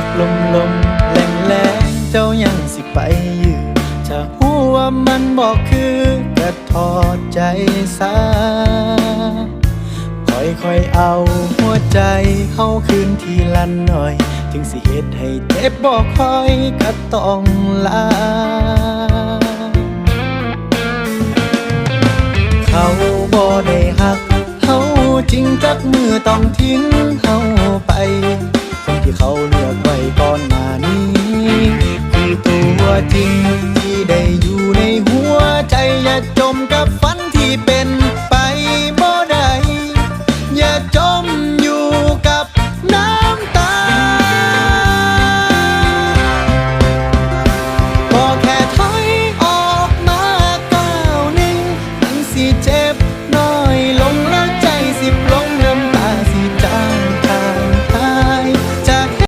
ากลมลมแรงแรงเจ้ายังสิไปอยู่ถ้าหัวามันบอกคือก็ถอดใจซะค่อยค่อยเอาหัวใจเข้าคืนทีละหน่อยถึงสิเหตุให้เจ็บบอกคอยก็ต้องลาเขาบ่ได้หักเฮาจริงจักมือต้องทิ้งเจริงที่ได้อยู่ในหัวใจอย่าจมกับฝันที่เป็นไปบ่ได้อย่าจมอยู่กับน้ำตาพอแค่ถอยออกมาก้าวหนึ่งทั้งสิเจ็บ